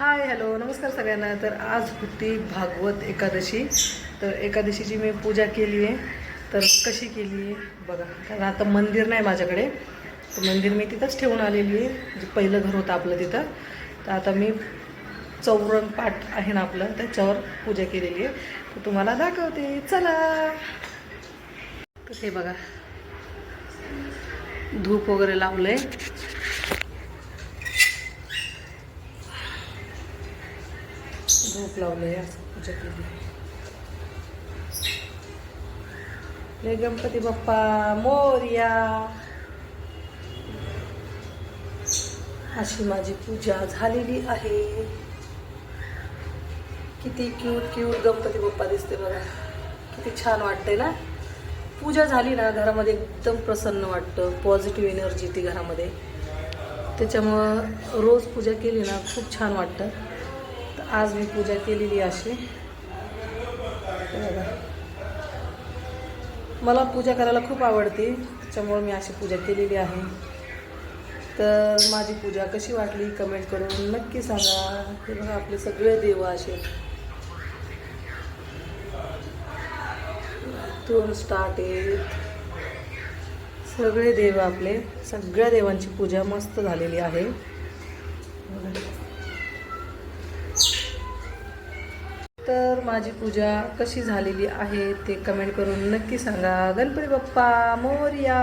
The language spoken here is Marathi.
हाय हॅलो नमस्कार सगळ्यांना. तर आज होती भागवत एकादशी. तर एकादशीची मी पूजा केली आहे. तर कशी केली आहे? बघा कारण आता मंदिर नाही माझ्याकडे. तर मंदिर मी तिथंच ठेवून आलेली आहे. जे पहिलं घर होतं आपलं तिथं. तर आता मी चौरंग पाठ आहे ना आपलं त्याच्यावर पूजा केलेली आहे. तर तुम्हाला दाखवते. चला! तर हे बघा. धूप वगैरे लावलं आहे धूप आहे असं पूजा केली. जय गणपती बाप्पा मोर्या. अशी माझी पूजा झालेली आहे. किती क्यूट क्यूट गणपती बाप्पा दिसते बघा. किती छान वाटतंय ना? पूजा झाली ना घरामध्ये एकदम प्रसन्न वाटतं. पॉझिटिव्ह एनर्जी ती घरामध्ये. त्याच्यामुळं रोज पूजा केली ना खूप छान वाटतं. आज मी पूजा केलेली अशी. बघा. मला पूजा करायला खूप आवडते त्याच्यामुळं मी अशी पूजा केलेली आहे. तर माझी पूजा कशी वाटली कमेंट करून नक्की सांगा. हे बघा आपले सगळे देव असे. दोन स्टार्ट आहेत. सगळे देव आपले सगळ्या देवांची पूजा मस्त झालेली आहे. तर माझी पूजा कशी झालेली आहे ते कमेंट करून नक्की सांगा. गणपती बाप्पा मोर्या.